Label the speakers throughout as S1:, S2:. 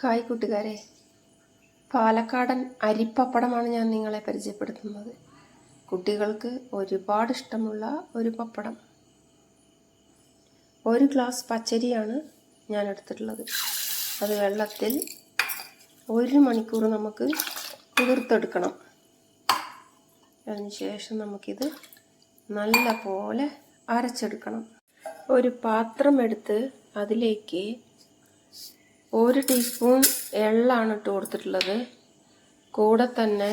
S1: Hi കൂട്ടുകാരെ. പാലക്കാടൻ അരിപ്പപ്പടമാണ് ഞാൻ നിങ്ങളെ പരിചയപ്പെടുത്തുന്നത്. കുട്ടികൾക്ക് ഒരുപാട് ഇഷ്ടമുള്ള ഒരു പപ്പടം. ഒരു ഗ്ലാസ് പച്ചരിയാണ് ഞാൻ എടുത്തിട്ടുള്ളത്. അത് വെള്ളത്തിൽ ഒരു മണിക്കൂർ നമുക്ക് കുതിർത്തെടുക്കണം. അതിനുശേഷം നമുക്കിത് നല്ല പോലെ അരച്ചെടുക്കണം. ഒരു പാത്രം എടുത്ത് അതിലേക്ക് ഒരു ടീസ്പൂൺ എള്ളാണ് ഇട്ട് കൊടുത്തിട്ടുള്ളത്. കൂടെ തന്നെ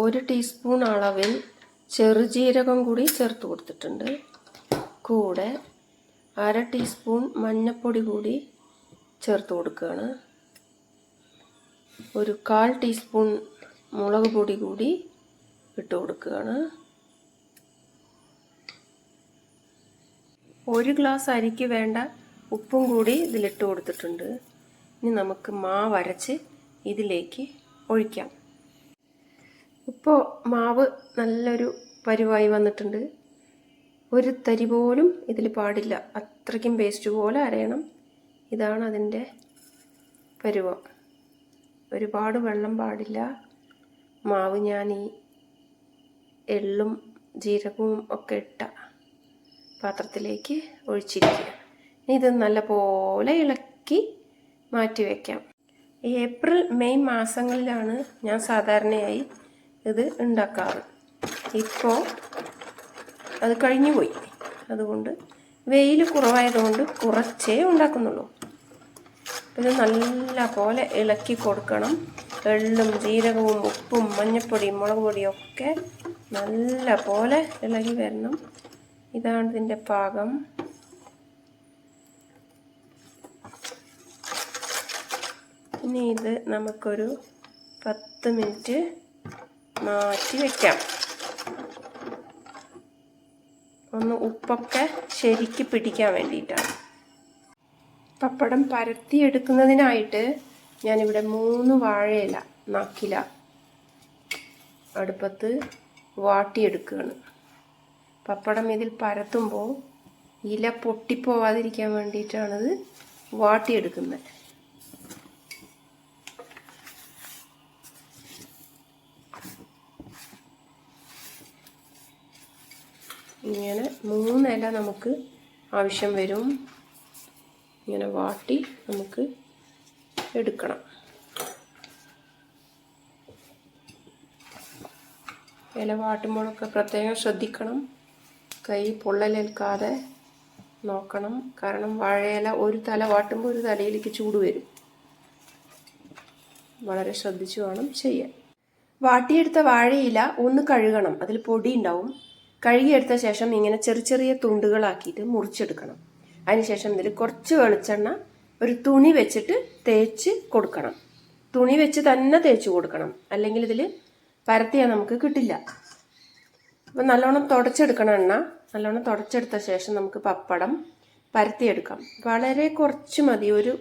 S1: ഒരു ടീസ്പൂൺ അളവിൽ ചെറുജീരകം കൂടി ചേർത്ത് കൊടുത്തിട്ടുണ്ട്. കൂടെ അര ടീസ്പൂൺ മഞ്ഞൾപ്പൊടി കൂടി ചേർത്ത് കൊടുക്കുകയാണ്. ഒരു കാൽ ടീസ്പൂൺ മുളക് പൊടി കൂടി ഇട്ട് കൊടുക്കുകയാണ്. ഒരു ഗ്ലാസ് അരിക്ക് വേണ്ട ഉപ്പും കൂടി ഇതിലിട്ട് കൊടുത്തിട്ടുണ്ട്. ഇനി നമുക്ക് മാവ് അരച്ച് ഇതിലേക്ക് ഒഴിക്കാം. ഇപ്പോൾ മാവ് നല്ലൊരു പരുവായി വന്നിട്ടുണ്ട്. ഒരു തരി പോലും ഇതിൽ പാടില്ല. അത്രയ്ക്കും പേസ്റ്റ് പോലെ അരയണം. ഇതാണ് അതിന്റെ പരുവം. ഒരുപാട് വെള്ളം പാടില്ല. മാവ് ഞാൻ ഈ എള്ളും ജീരകവും ഒക്കെ ഇട്ട പാത്രത്തിലേക്ക് ഒഴിച്ചിരിക്കുക. ഇത് നല്ലപോലെ ഇളക്കി മാറ്റി വയ്ക്കാം ഏപ്രിൽ മെയ് മാസങ്ങളിലാണ് ഞാൻ സാധാരണയായി ഇത് ഉണ്ടാക്കാറ്. ഇപ്പോൾ അത് കഴിഞ്ഞു പോയി. അതുകൊണ്ട് വെയിൽ കുറവായതുകൊണ്ട് കുറച്ചേ ഉണ്ടാക്കുന്നുള്ളൂ. ഇത് നല്ല പോലെ ഇളക്കി കൊടുക്കണം. എള്ളും ജീരകവും ഉപ്പും മഞ്ഞപ്പൊടിയും മുളക് പൊടിയും ഒക്കെ നല്ല പോലെ ഇളകി വരണം. ഇതാണ് ഇതിന്റെ പാകം. ഇനി ഇത് നമുക്കൊരു പത്ത് മിനിറ്റ് മാറ്റി വയ്ക്കാം ഒന്ന് ഉപ്പൊക്കെ ശരിക്ക് പിടിക്കാൻ വേണ്ടിയിട്ടാണ്. പപ്പടം പരത്തിയെടുക്കുന്നതിനായിട്ട് ഞാനിവിടെ മൂന്ന് വാഴയില നക്കില അടുപ്പത്ത് വാട്ടിയെടുക്കുകയാണ്. പപ്പടം ഇതിൽ പരത്തുമ്പോൾ ഇല പൊട്ടിപ്പോവാതിരിക്കാൻ വേണ്ടിയിട്ടാണിത് വാട്ടിയെടുക്കുന്നത്. ഇങ്ങനെ മൂന്നില നമുക്ക് ആവശ്യം വരും. ഇങ്ങനെ വാട്ടി നമുക്ക് എടുക്കണം. ഇല വാട്ടുമ്പോഴൊക്കെ പ്രത്യേകം ശ്രദ്ധിക്കണം. കൈ പൊള്ളലേൽക്കാതെ നോക്കണം. കാരണം വാഴയില ഒരു തല വാട്ടുമ്പോൾ ഒരു തലയിലേക്ക് ചൂട് വരും. വളരെ ശ്രദ്ധിച്ചു വേണം ചെയ്യാൻ. വാട്ടിയെടുത്ത വാഴയില ഒന്ന് കഴുകണം. അതിൽ പൊടി ഉണ്ടാവും. കഴുകിയെടുത്ത ശേഷം ഇങ്ങനെ ചെറിയ ചെറിയ തുണ്ടുകളാക്കിയിട്ട് മുറിച്ചെടുക്കണം. അതിനുശേഷം ഇതിൽ കുറച്ച് വെളിച്ചെണ്ണ ഒരു തുണി വെച്ചിട്ട് തേച്ച് കൊടുക്കണം. തുണി വെച്ച് തന്നെ തേച്ച് കൊടുക്കണം. അല്ലെങ്കിൽ ഇതിൽ പരത്തിയാൽ നമുക്ക് കിട്ടില്ല. അപ്പം നല്ലോണം തുടച്ചെടുക്കണം എണ്ണ. നല്ലോണം തുടച്ചെടുത്ത ശേഷം നമുക്ക് പപ്പടം പരത്തിയെടുക്കാം. വളരെ കുറച്ച് മതി. ഒരു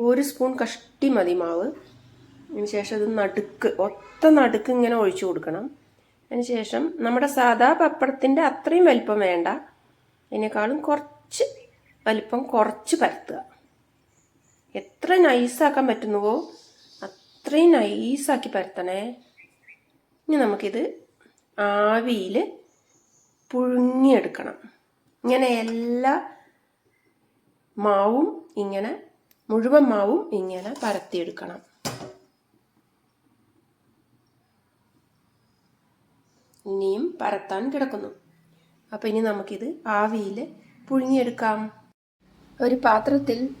S1: ഒരു സ്പൂൺ കഷ്ടി മതി മാവ്. അതിന് ശേഷം ഇത് നടുക്ക് ഒത്ത നടുക്ക് ഇങ്ങനെ ഒഴിച്ചു കൊടുക്കണം. അതിന് ശേഷം നമ്മുടെ സാധാ പപ്പടത്തിന്റെ അത്രയും വലിപ്പം വേണ്ട. അതിനേക്കാളും കുറച്ച് വലിപ്പം കുറച്ച് പരത്തുക. എത്ര നൈസാക്കാൻ പറ്റുന്നുവോ അത്രയും നൈസാക്കി പരത്തണേ. ഇനി നമുക്കിത് ആവിയിൽ പുഴുങ്ങിയെടുക്കണം. ഇങ്ങനെ എല്ലാ മാവും ഇങ്ങനെ മുഴുവൻ മാവും ഇങ്ങനെ പരത്തിയെടുക്കണം. ഇനിയും പരത്താൻ കിടക്കുന്നു. അപ്പോൾ ഇനി നമുക്കിത് ആവിയിൽ പുഴുങ്ങിയെടുക്കാം. ഒരു പാത്രത്തിൽ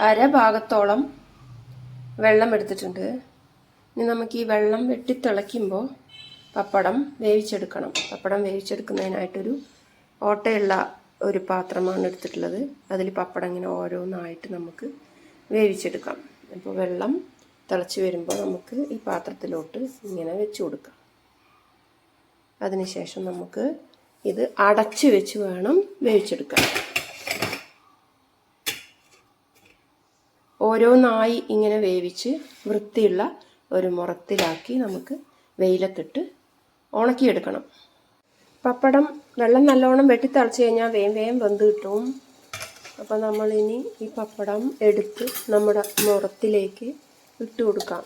S1: അര ഭാഗത്തോളം വെള്ളം എടുത്തിട്ടുണ്ട്. ഇനി നമുക്ക് ഈ വെള്ളം വെട്ടിത്തിളയ്ക്കുമ്പോൾ പപ്പടം വേവിച്ചെടുക്കണം. പപ്പടം വേവിച്ചെടുക്കുന്നതിനായിട്ടൊരു ഓട്ടയുള്ള ഒരു പാത്രമാണ് എടുത്തിട്ടുള്ളത്. അതിൽ പപ്പടം ഇങ്ങനെ ഓരോന്നായിട്ട് നമുക്ക് വേവിച്ചെടുക്കാം. അപ്പോൾ വെള്ളം തിളച്ച് വരുമ്പോൾ നമുക്ക് ഈ പാത്രത്തിലോട്ട് ഇങ്ങനെ വെച്ച് കൊടുക്കാം. അതിനുശേഷം നമുക്ക് ഇത് അടച്ചു വെച്ച് വേണം വേവിച്ചെടുക്കാൻ. ഓരോന്നായി ഇങ്ങനെ വേവിച്ച് വൃത്തിയുള്ള ഒരു മുറത്തിലാക്കി നമുക്ക് വെയിലത്തിട്ട് ഉണക്കിയെടുക്കണം. പപ്പടം വെള്ളം നല്ലോണം വെട്ടിത്തിളച്ച് കഴിഞ്ഞാൽ വേം വേം വെന്ത് കിട്ടും. അപ്പോൾ നമ്മളിനി ഈ പപ്പടം എടുത്ത് നമ്മുടെ മുറത്തിലേക്ക് ഇട്ട് കൊടുക്കാം.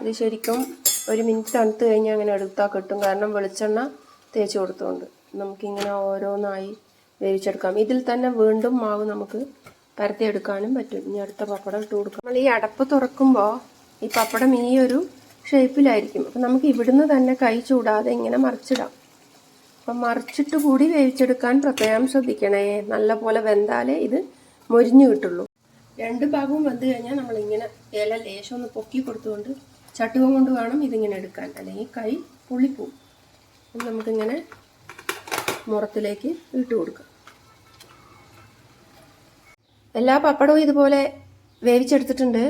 S1: ഇത് ശരിക്കും ഒരു മിനിറ്റ് തണുത്ത് കഴിഞ്ഞാൽ അങ്ങനെ എടുത്താൽ കിട്ടും. കാരണം വെളിച്ചെണ്ണ തേച്ച് കൊടുത്തുകൊണ്ട് നമുക്കിങ്ങനെ ഓരോന്നായി വേവിച്ചെടുക്കാം. ഇതിൽ തന്നെ വീണ്ടും മാവ് നമുക്ക് പരത്തിയെടുക്കാനും പറ്റും. ഇനി അടുത്ത പപ്പടം ഇട്ട് കൊടുക്കാം. നമ്മൾ ഈ അടപ്പ് തുറക്കുമ്പോൾ ഈ പപ്പടം ഈ ഒരു ഷേപ്പിലായിരിക്കും. അപ്പം നമുക്ക് ഇവിടുന്ന് തന്നെ കൈ ചൂടാതെ ഇങ്ങനെ മറിച്ചിടാം. അപ്പം മറിച്ചിട്ട് കൂടി വേവിച്ചെടുക്കാൻ പ്രത്യേകം ശ്രദ്ധിക്കണേ. നല്ല പോലെ വെന്താലേ ഇത് മൊരിഞ്ഞു കിട്ടുള്ളൂ. രണ്ട് ഭാഗവും വെന്ത് കഴിഞ്ഞാൽ നമ്മളിങ്ങനെ ഇല ലേശം ഒന്ന് പൊക്കി കൊടുത്തുകൊണ്ട് ചട്ടുകം കൊണ്ട് വേണം ഇതിങ്ങനെ എടുക്കാൻ. അല്ലെങ്കിൽ കൈ പൊള്ളിപ്പോവും. നമുക്കിങ്ങനെ മുറത്തിലേക്ക് ഇട്ട് കൊടുക്കാം. എല്ലാ പപ്പടവും ഇതുപോലെ വേവിച്ചെടുത്തിട്ടുണ്ട്.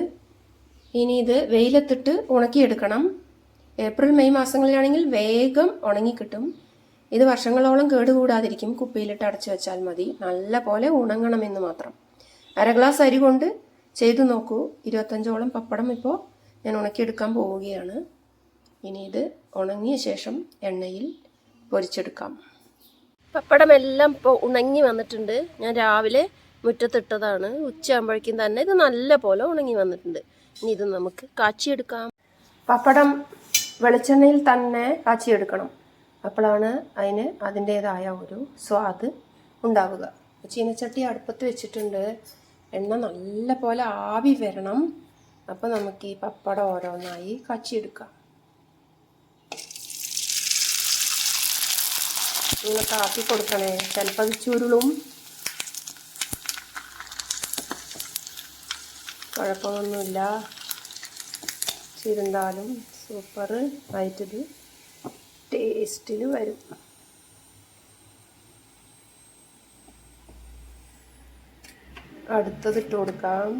S1: ഇനി ഇത് വെയിലത്തിട്ട് ഉണക്കിയെടുക്കണം. ഏപ്രിൽ മെയ് മാസങ്ങളിലാണെങ്കിൽ വേഗം ഉണങ്ങിക്കിട്ടും. ഇത് വർഷങ്ങളോളം കേടുകൂടാതിരിക്കും. കുപ്പിയിലിട്ട് അടച്ചു വെച്ചാൽ മതി. നല്ല പോലെ ഉണങ്ങണമെന്ന് മാത്രം. അര ഗ്ലാസ് അരി കൊണ്ട് ചെയ്തു നോക്കൂ. ഇരുപത്തഞ്ചോളം പപ്പടം ഇപ്പോൾ ഞാൻ ഉണക്കിയെടുക്കാൻ പോവുകയാണ്. ഇനി ഇത് ഉണങ്ങിയ ശേഷം എണ്ണയിൽ പൊരിച്ചെടുക്കാം. പപ്പടം എല്ലാം ഇപ്പോൾ ഉണങ്ങി വന്നിട്ടുണ്ട്. ഞാൻ രാവിലെ മുറ്റത്തിട്ടതാണ്. ഉച്ചയാകുമ്പോഴേക്കും തന്നെ ഇത് നല്ല പോലെ ഉണങ്ങി വന്നിട്ടുണ്ട്. ഇനി ഇത് നമുക്ക് കാച്ചിയെടുക്കാം. പപ്പടം വെളിച്ചെണ്ണയിൽ തന്നെ കാച്ചിയെടുക്കണം. അപ്പോഴാണ് അതിന് അതിന്റേതായ ഒരു സ്വാദ് ഉണ്ടാവുക. ചീനച്ചട്ടി അടുപ്പത്ത് വെച്ചിട്ടുണ്ട്. എണ്ണ നല്ല പോലെ ആവി വരണം. അപ്പോൾ നമുക്ക് ഈ പപ്പടം ഓരോന്നായി കച്ചിയെടുക്കാം. ഇങ്ങനെ കാപ്പി കൊടുക്കണേ. ചിലപ്പോൾ അത് ചുരുളും. കുഴപ്പമൊന്നുമില്ല. ചുരുണ്ടാലും സൂപ്പർ ആയിട്ടിത് ടേസ്റ്റിൽ വരും. അടുത്തത് ഇട്ട് കൊടുക്കാം.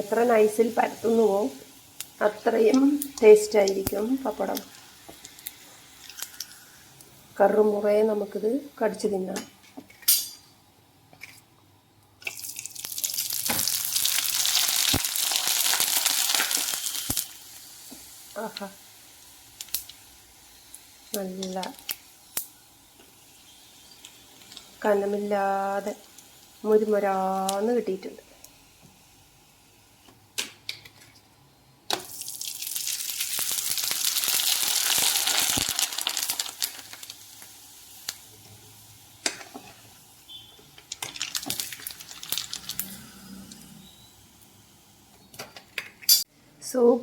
S1: എത്ര നൈസിൽ പരത്തുന്നുവോ അത്രയും ടേസ്റ്റ് ആയിരിക്കും പപ്പടം കറുമുറയെ നമുക്കിത് കടിച്ചു തിന്നാം. ആഹാ. നല്ല കനമില്ലാതെ മുരുമുരാന്ന് കിട്ടിയിട്ടുണ്ട്.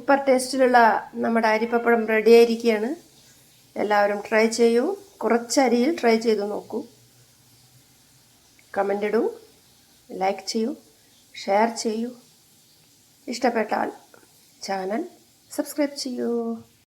S1: സൂപ്പർ ടേസ്റ്റിലുള്ള നമ്മുടെ അരിപ്പപ്പഴം റെഡി ആയിരിക്കുകയാണ്. എല്ലാവരും ട്രൈ ചെയ്യൂ. കുറച്ച് അരിയിൽ ട്രൈ ചെയ്ത് നോക്കൂ. കമന്റ് ഇടൂ. ലൈക്ക് ചെയ്യൂ. ഷെയർ ചെയ്യൂ. ഇഷ്ടപ്പെട്ടാൽ ചാനൽ സബ്സ്ക്രൈബ് ചെയ്യൂ.